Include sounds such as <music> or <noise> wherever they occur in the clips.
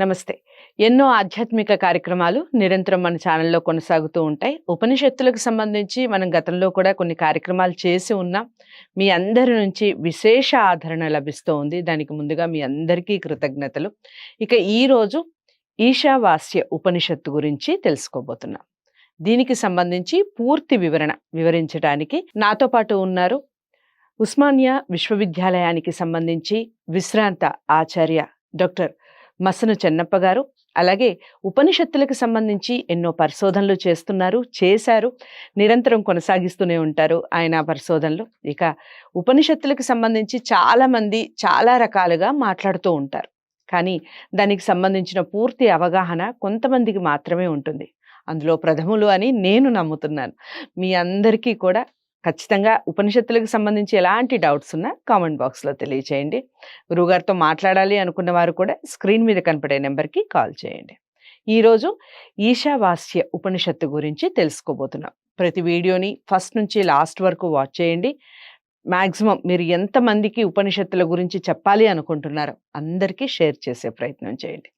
నమస్తే. ఎన్నో ఆధ్యాత్మిక కార్యక్రమాలు నిరంతరం మన ఛానల్లో కొనసాగుతూ ఉంటాయి. ఉపనిషత్తులకు సంబంధించి మనం గతంలో కూడా కొన్ని కార్యక్రమాలు చేసి ఉన్నాం. మీ అందరి నుంచి విశేష ఆదరణ లభిస్తూ ఉంది. దానికి ముందుగా మీ అందరికీ కృతజ్ఞతలు. ఇక ఈరోజు ఈశావాస్య ఉపనిషత్తు గురించి తెలుసుకోబోతున్నాం. దీనికి సంబంధించి పూర్తి వివరణ వివరించడానికి నాతో పాటు ఉన్నారు ఉస్మానియా విశ్వవిద్యాలయానికి సంబంధించి విశ్రాంత ఆచార్య డాక్టర్ మసను చెన్నప్ప గారు అలాగే ఉపనిషత్తులకు సంబంధించి ఎన్నో పరిశోధనలు చేస్తున్నారు చేశారు నిరంతరం కొనసాగిస్తూనే ఉంటారు ఆయన పరిశోధనలు. ఇక ఉపనిషత్తులకు సంబంధించి చాలామంది చాలా రకాలుగా మాట్లాడుతూ ఉంటారు. కానీ దానికి సంబంధించిన పూర్తి అవగాహన కొంతమందికి మాత్రమే ఉంటుంది. అందులో ప్రథములు అని నేను నమ్ముతున్నాను. మీ అందరికీ కూడా ఖచ్చితంగా ఉపనిషత్తులకు సంబంధించి ఎలాంటి డౌట్స్ ఉన్నా కామెంట్ బాక్స్లో తెలియచేయండి. గురువుగారితో మాట్లాడాలి అనుకున్న వారు కూడా స్క్రీన్ మీద కనపడే నెంబర్కి కాల్ చేయండి. ఈరోజు ఈశావాస్య ఉపనిషత్తు గురించి తెలుసుకోబోతున్నాం. ప్రతి వీడియోని ఫస్ట్ నుంచి లాస్ట్ వరకు వాచ్ చేయండి. మ్యాక్సిమం మీరు ఎంతమందికి ఉపనిషత్తుల గురించి చెప్పాలి అనుకుంటున్నారో అందరికీ షేర్ చేసే ప్రయత్నం చేయండి.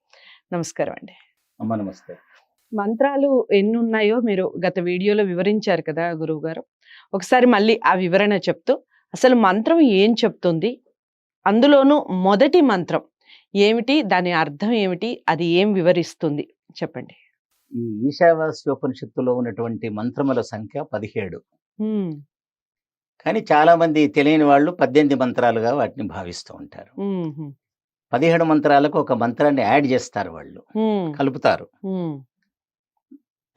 నమస్కారం అండి. అమ్మ నమస్తే. మంత్రాలు ఎన్ని ఉన్నాయో మీరు గత వీడియోలో వివరించారు కదా గురువు గారు ఒకసారి మళ్ళీ ఆ వివరణ చెప్తూ అసలు మంత్రం ఏం చెప్తుంది? అందులోనూ మొదటి మంత్రం ఏమిటి? దాని అర్థం ఏమిటి? అది ఏం వివరిస్తుంది? చెప్పండి. ఈ ఈశావాస్యోపనిషత్తులో ఉన్నటువంటి మంత్రముల సంఖ్య పదిహేడు. కానీ చాలా మంది తెలియని వాళ్ళు పద్దెనిమిది మంత్రాలుగా వాటిని భావిస్తూ ఉంటారు. పదిహేడు మంత్రాలకు ఒక మంత్రాన్ని యాడ్ చేస్తారు వాళ్ళు. కలుపుతారు.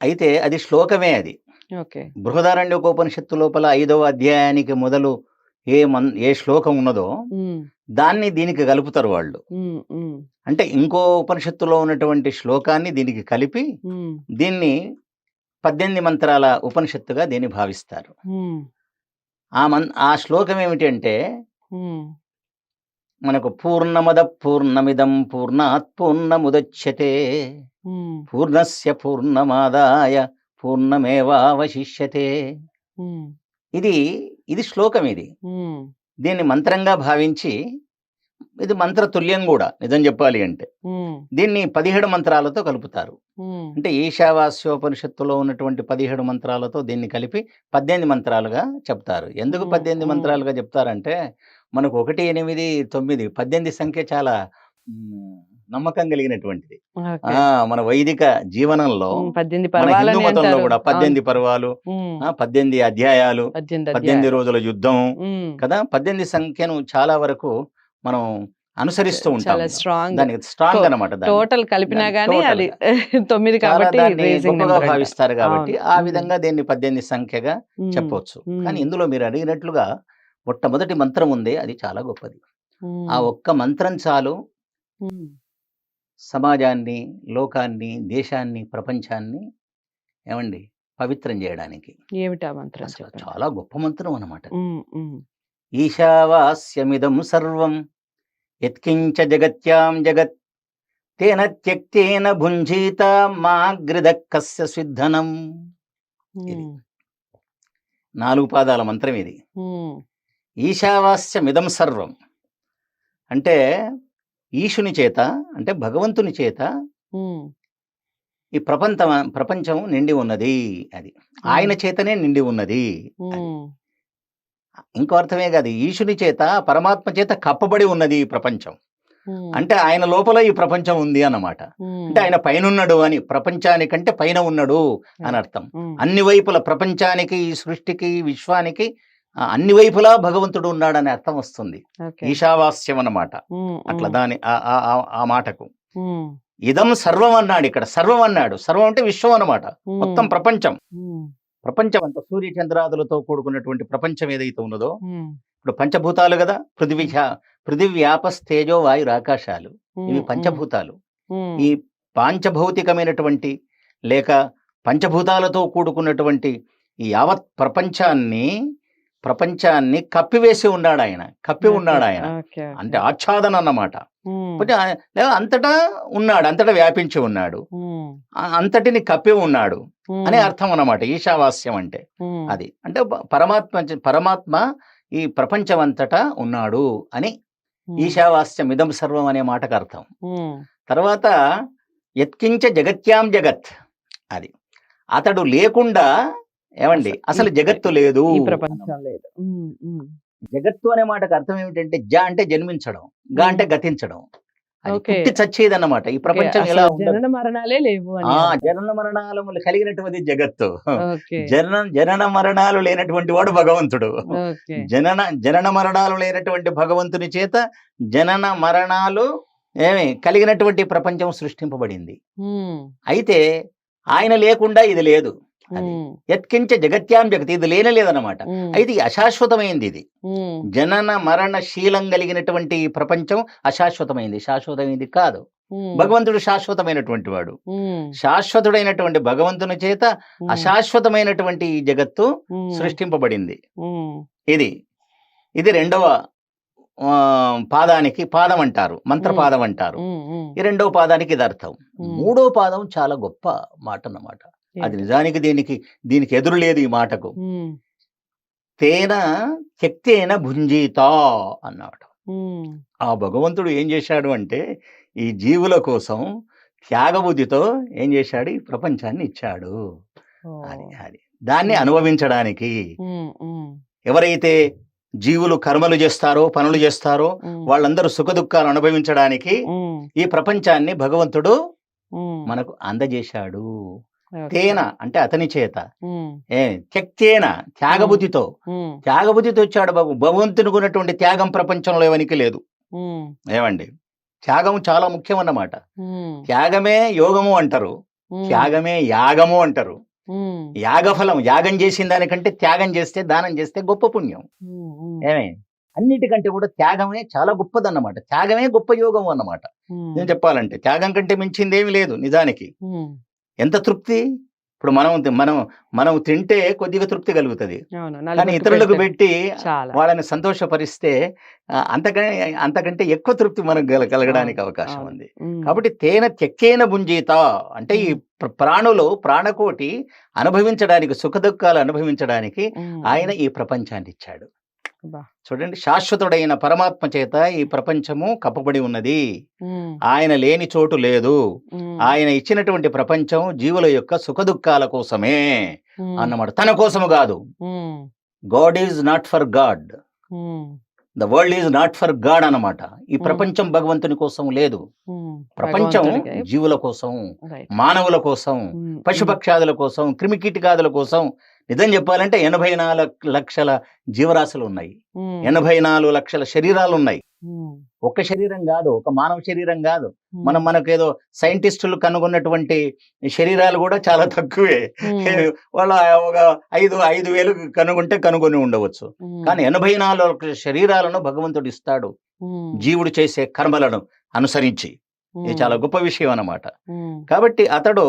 అయితే అది శ్లోకమే అది. ఓకే. బృహదారణ్యోపనిషత్తు లోపల ఐదవ అధ్యాయానికి మొదలు ఏ మన్ ఏ శ్లోకం ఉన్నదో దాన్ని దీనికి కలుపుతారు వాళ్ళు. అంటే ఇంకో ఉపనిషత్తులో ఉన్నటువంటి శ్లోకాన్ని దీనికి కలిపి దీన్ని పద్దెనిమిది మంత్రాల ఉపనిషత్తుగా దీన్ని భావిస్తారు. ఆ మన్ ఆ శ్లోకం ఏమిటి అంటే ఉమ్, మనకు పూర్ణమద పూర్ణమిదం పూర్ణాత్ పూర్ణముదచ్యతే. ఉమ్, పూర్ణస్య పూర్ణమాదాయ పూర్ణమేవావశిష్యతే. ఉమ్, ఇది ఇది శ్లోకం ఇది. దీన్ని మంత్రంగా భావించి ఇది మంత్రతుల్యం కూడా నిజం చెప్పాలి అంటే. దీన్ని పదిహేడు మంత్రాలతో కలుపుతారు. అంటే ఈశావాస్యోపనిషత్తులో ఉన్నటువంటి పదిహేడు మంత్రాలతో దీన్ని కలిపి పద్దెనిమిది మంత్రాలుగా చెప్తారు. ఎందుకు పద్దెనిమిది. మంత్రాలుగా చెప్తారంటే మనకు ఒకటి ఎనిమిది తొమ్మిది పద్దెనిమిది సంఖ్య చాలా నమ్మకం కలిగినటువంటిది. మన వైదిక జీవనంలో పద్దెనిమిది హిందూ మతంలో కూడా పద్దెనిమిది పర్వాలు పద్దెనిమిది అధ్యాయాలు పద్దెనిమిది. రోజుల యుద్ధం కదా? పద్దెనిమిది సంఖ్యను చాలా వరకు మనం అనుసరిస్తూ ఉంటాం దానికి స్ట్రాంగ్ అనమాట. టోటల్ కలిపినా గానీ అది. <laughs> తొమ్మిది కాబట్టి. భావిస్తారు కాబట్టి. ఆ విధంగా దీన్ని పద్దెనిమిది సంఖ్యగా చెప్పవచ్చు కానీ ఇందులో మీరు అడిగినట్లుగా మొట్టమొదటి మంత్రం ఉంది అది చాలా గొప్పది. ఆ ఒక్క మంత్రం చాలు. సమాజాన్ని లోకాన్ని దేశాన్ని ప్రపంచాన్ని ఏమండి? పవిత్రం చేయడానికి. ఏమిటా మంత్రం చాలా గొప్ప మంత్రం ఉమ్, ఈశావాస్యమిదం సర్వం. యత్కించ జగత్యాం జగత్. తేన త్యక్తేన భుంజీత మాగ్రిదక్కస్య సిద్ధనం ఇది. నాలుగు పాదాల మంత్రం ఇది. ఈశావాస్యమిదం సర్వం. అంటే ఈశుని చేత అంటే భగవంతుని చేత ఈ ప్రపంచం ప్రపంచం నిండి ఉన్నది అది. ఆయన చేతనే నిండి ఉన్నది ఇంకో అర్థమే కాదు ఈశుని చేత పరమాత్మ చేత కప్పబడి ఉన్నది ఈ ప్రపంచం. అంటే ఆయన లోపల ఈ ప్రపంచం ఉంది అన్నమాట. అంటే ఆయన పైన ఉన్నాడు అని ప్రపంచానికంటే పైన ఉన్నాడు అని అర్థం. అన్ని వైపుల ప్రపంచానికి ఈ సృష్టికి ఈ విశ్వానికి అన్ని వైపులా భగవంతుడు ఉన్నాడని అర్థం వస్తుంది. ఈశావాస్యం అన్నమాట. అట్లా దాని ఆ- మాటకు. ఇదం సర్వం అన్నాడు ఇక్కడ. సర్వం అన్నాడు. సర్వం అంటే విశ్వం అన్నమాట. ఉమ్, మొత్తం ప్రపంచం. ప్రపంచం అంతా సూర్య చంద్రాదులతో కూడుకున్నటువంటి ప్రపంచం ఏదైతే ఉన్నదో ఇప్పుడు పంచభూతాలు కదా? పృథివీ పృథివ్యాపస్ తేజో వాయు ఆకాశాలు. ఇవి పంచభూతాలు. ఈ పాంచభౌతికమైనటువంటి లేక పంచభూతాలతో కూడుకున్నటువంటి ఈ యావత్ ప్రపంచాన్ని ప్రపంచాన్ని కప్పివేసి ఉన్నాడు ఆయన కప్పి ఉన్నాడు ఆయన. అంటే ఆచ్ఛాదన అన్నమాట. లేదా అంతటా ఉన్నాడు అంతటా వ్యాపించి ఉన్నాడు. అంతటిని కప్పి ఉన్నాడు అనే అర్థం అన్నమాట ఈశావాస్యం అంటే. అది. అంటే పరమాత్మ పరమాత్మ ఈ ప్రపంచం అంతటా ఉన్నాడు అని ఈశావాస్యం ఇదం సర్వం అనే మాటకు అర్థం. తర్వాత యత్కించ జగత్యాం జగత్ అది. అతడు లేకుండా ఏమండి? అసలు జగత్తు లేదు. ప్రపంచం లేదు. జగత్తు అనే మాటకు అర్థం ఏమిటంటే జ అంటే జన్మించడం గ అంటే గతించడం. పుట్టి చచ్చేది అన్నమాట ఈ ప్రపంచం ఉండదు జనన మరణాలే లేవు. జనన మరణాలు కలిగినటువంటి జగత్తు. జనన జనన మరణాలు లేనటువంటి వాడు భగవంతుడు. జనన జనన మరణాలు లేనటువంటి భగవంతుని చేత జనన మరణాలు ఏమి కలిగినటువంటి ప్రపంచం సృష్టింపబడింది. అయితే ఆయన లేకుండా ఇది లేదు. యత్కించ జగత్యాం జగతి ఇది లేనే లేదన్నమాట. ఉమ్, అయితే అశాశ్వతమైంది ఇది. జనన మరణ శీలం కలిగినటువంటి ప్రపంచం అశాశ్వతమైంది. శాశ్వతమైంది కాదు. భగవంతుడు శాశ్వతమైనటువంటి వాడు. శాశ్వతుడైనటువంటి భగవంతుని చేత అశాశ్వతమైనటువంటి ఈ జగత్తు సృష్టింపబడింది. ఇది. ఇది రెండవ పాదానికి పాదం అంటారు. మంత్రపాదం అంటారు. ఈ రెండవ పాదానికి ఇది అర్థం. మూడో పాదం చాలా గొప్ప మాట అన్నమాట. అది? నిజానికి దీనికి దీనికి ఎదురు లేదు ఈ మాటకు. తేన శక్తేన భుంజీతా అన్నాడు ఆ భగవంతుడు ఏం చేశాడు అంటే ఈ జీవుల కోసం త్యాగబుద్ధితో ఏం చేశాడు? ఈ ప్రపంచాన్ని ఇచ్చాడు. ఓ, అది అది. దాన్ని అనుభవించడానికి ఎవరైతే జీవులు కర్మలు చేస్తారో పనులు చేస్తారో వాళ్ళందరూ సుఖ దుఃఖాలు అనుభవించడానికి ఈ ప్రపంచాన్ని భగవంతుడు మనకు అందజేశాడు. తేన అంటే అతని చేత. ఏ త్యక్తేన త్యాగబుద్ధితో. త్యాగబుద్ధితో వచ్చాడు బాబు. భగవంతునికి ఉన్నటువంటి త్యాగం ప్రపంచంలో ఎవరికి లేదు. ఏమండి? త్యాగం చాలా ముఖ్యం అన్నమాట త్యాగమే యోగము అంటారు. త్యాగమే యాగము అంటారు. యాగఫలం యాగం చేసిన దానికంటే త్యాగం చేస్తే దానం చేస్తే గొప్ప పుణ్యం. ఏమే? అన్నిటికంటే కూడా త్యాగమే చాలా గొప్పదన్నమాట. త్యాగమే గొప్ప యోగం అన్నమాట. నేను చెప్పాలంటే త్యాగం కంటే మించింది ఏమీ లేదు నిజానికి. ఎంత తృప్తి? ఇప్పుడు మనం మనం మనం తింటే కొద్దిగా తృప్తి కలుగుతుంది. కానీ ఇతరులకు పెట్టి వాళ్ళని సంతోషపరిస్తే అంతకంటే అంతకంటే ఎక్కువ తృప్తి మనకు గల- కలగడానికి అవకాశం. ఉంది. కాబట్టి తేన తెక్కేన భుంజీత అంటే ఈ ప్ర- ప్రాణులు ప్రాణకోటి అనుభవించడానికి సుఖ దుఃఖాలు అనుభవించడానికి ఆయన ఈ ప్రపంచాన్ని ఇచ్చాడు. చూడండి శాశ్వతుడైన పరమాత్మ చేత ఈ ప్రపంచము కప్పబడి ఉన్నది. ఆయన లేని చోటు లేదు. ఆయన ఇచ్చినటువంటి ప్రపంచం జీవుల యొక్క సుఖ దుఃఖాల కోసమే అన్నమాట. తన కోసము కాదు. God is not for God. The world is not for God అన్నమాట. ఈ. ప్రపంచం భగవంతుని కోసం లేదు. ప్రపంచం. జీవుల కోసం. మానవుల కోసం పశుపక్షాదుల కోసం క్రిమికీటకాదుల కోసం నిజం చెప్పాలంటే ఎనభై నాలుగు లక్షల జీవరాశులు ఉన్నాయి. ఎనభై నాలుగు లక్షల శరీరాలు ఉన్నాయి. ఒక శరీరం కాదు ఒక మానవ శరీరం కాదు. మనం మనకేదో సైంటిస్టులు కనుగొన్నటువంటి శరీరాలు కూడా చాలా తక్కువే. వాళ్ళ ఒక ఐదు ఐదు వేలు కనుగొంటే కనుగొని ఉండవచ్చు. కానీ ఎనభై నాలుగు శరీరాలను భగవంతుడు ఇస్తాడు. జీవుడు చేసే కర్మలను అనుసరించి. ఇది చాలా గొప్ప విషయం అన్నమాట. కాబట్టి అతడు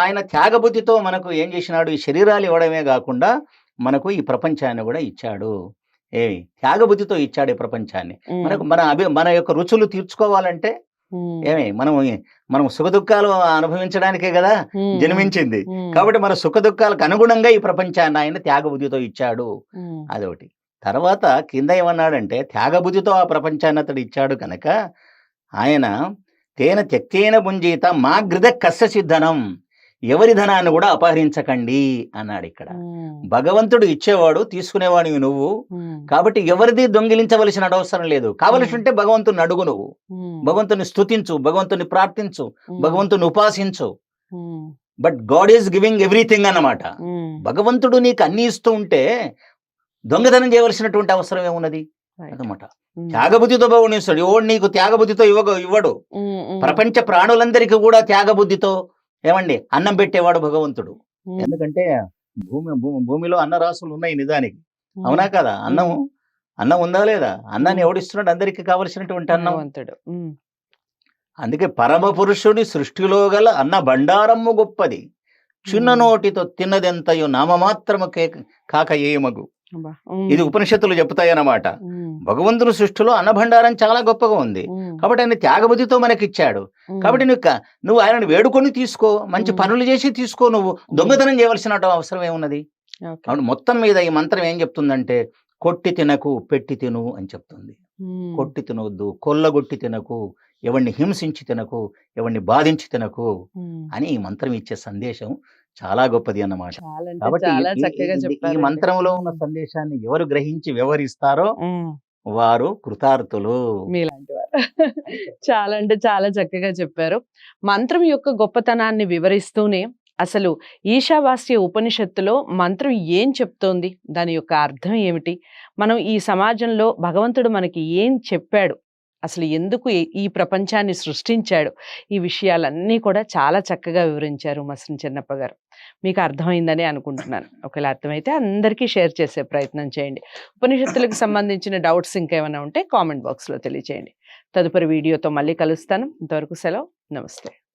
ఆయన త్యాగబుద్ధితో మనకు ఏం చేసినాడు? ఈ శరీరాలు ఇవ్వడమే కాకుండా మనకు ఈ ప్రపంచాన్ని కూడా ఇచ్చాడు. ఏ త్యాగబుద్ధితో ఇచ్చాడు ఈ ప్రపంచాన్ని. మనకు మన అభి మన యొక్క రుచులు తీర్చుకోవాలంటే ఏమి? మనం మనం సుఖ దుఃఖాలు అనుభవించడానికే కదా జన్మించింది. కాబట్టి మన సుఖ దుఃఖాలకు అనుగుణంగా ఈ ప్రపంచాన్ని ఆయన త్యాగబుద్ధితో ఇచ్చాడు. అదొకటి. తర్వాత కింద ఏమన్నాడంటే త్యాగబుద్ధితో ఆ ప్రపంచాన్ని అతడు ఇచ్చాడు కనుక ఆయన తేన త్యక్తేన పుంజీత మా గృద కస్య సిద్ధనం. ఎవరి ధనాన్ని కూడా అపహరించకండి అన్నాడు ఇక్కడ. భగవంతుడు ఇచ్చేవాడు తీసుకునేవాడివి నువ్వు. కాబట్టి ఎవరిది దొంగిలించవలసిన అవసరం లేదు. కావలసి. ఉంటే భగవంతుని అడుగు నువ్వు. భగవంతుని స్తుతించు భగవంతుని ప్రార్థించు భగవంతుని ఉపాసించు. But God is giving everything అన్నమాట. భగవంతుడు నీకు అన్ని ఇస్తూ ఉంటే దొంగతనం చేయవలసినటువంటి అవసరం ఏమున్నది? ఉమ్, త్యాగబుద్ధితో భగవనిస్తాడు ఎవడు నీకు త్యాగబుద్ధితో ఇవ్వగ ఇవ్వడు? ప్రపంచ ప్రాణులందరికీ కూడా త్యాగబుద్ధితో ఏమండి? అన్నం పెట్టేవాడు భగవంతుడు. ఎందుకంటే భూమి భూమిలో అన్నరాశులు ఉన్నాయి నిజానికి. అవునా కదా? అన్నం అన్నం ఉందా లేదా? అన్నాన్ని ఎవడిస్తున్నాడు? అందరికీ కావలసినటువంటి అన్నం. ఉమ్, అందుకే పరమ పురుషుడి సృష్టిలో గల అన్న బండారమ్ము గొప్పది. చిన్న నోటితో తిన్నదెంతయో నామమాత్రము కాక ఏమగు ఇది ఉపనిషత్తులు చెప్తాయన్నమాట భగవంతుని సృష్టిలో అన్నభండారం చాలా గొప్పగా ఉంది. కాబట్టి ఆయన త్యాగబుద్ధితో మనకి ఇచ్చాడు కాబట్టి నువ్వు నువ్వు ఆయనను వేడుకొని తీసుకో మంచి. పనులు చేసి తీసుకో నువ్వు. దొంగతనం చేయవలసిన అవసరం ఏమున్నది. కాబట్టి మొత్తం మీద ఈ మంత్రం ఏం చెప్తుందంటే కొట్టి తినకు పెట్టి తిను అని చెప్తుంది. కొట్టి తినొద్దు కొల్లగొట్టి తినకు ఎవరిని హింసించి తినకు ఎవరిని బాధించి తినకు. అని ఈ మంత్రం ఇచ్చే సందేశం చాలా గొప్పది అన్నమాట. కాబట్టి ఈ- మంత్రంలో ఉన్న సందేశాన్ని ఎవరు గ్రహించి వ్యవహరిస్తారో ఉమ్. వారు కృతార్థులు. మీలాంటి వారు చాలా అంటే చాలా చక్కగా చెప్పారు. మంత్రం యొక్క గొప్పతనాన్ని వివరిస్తూనే అసలు ఈశావాస్య ఉపనిషత్తులో మంత్రం ఏం చెప్తోంది? దాని యొక్క అర్థం ఏమిటి? మనం ఈ సమాజంలో భగవంతుడు మనకి ఏం చెప్పాడు? అసలు ఎందుకు ఈ- ప్రపంచాన్ని సృష్టించాడు? ఈ విషయాలన్నీ కూడా చాలా చక్కగా వివరించారు మసన్ చిన్నప్ప గారు. మీకు అర్థమైందని అనుకుంటున్నాను. ఒకవేళ అర్థమైతే అందరికీ షేర్ చేసే ప్రయత్నం చేయండి. ఉపనిషత్తులకు సంబంధించిన డౌట్స్ ఇంకేమైనా ఉంటే కామెంట్ బాక్స్లో తెలియచేయండి. తదుపరి వీడియోతో మళ్ళీ కలుస్తాను. ఇంతవరకు సెలవు. నమస్తే.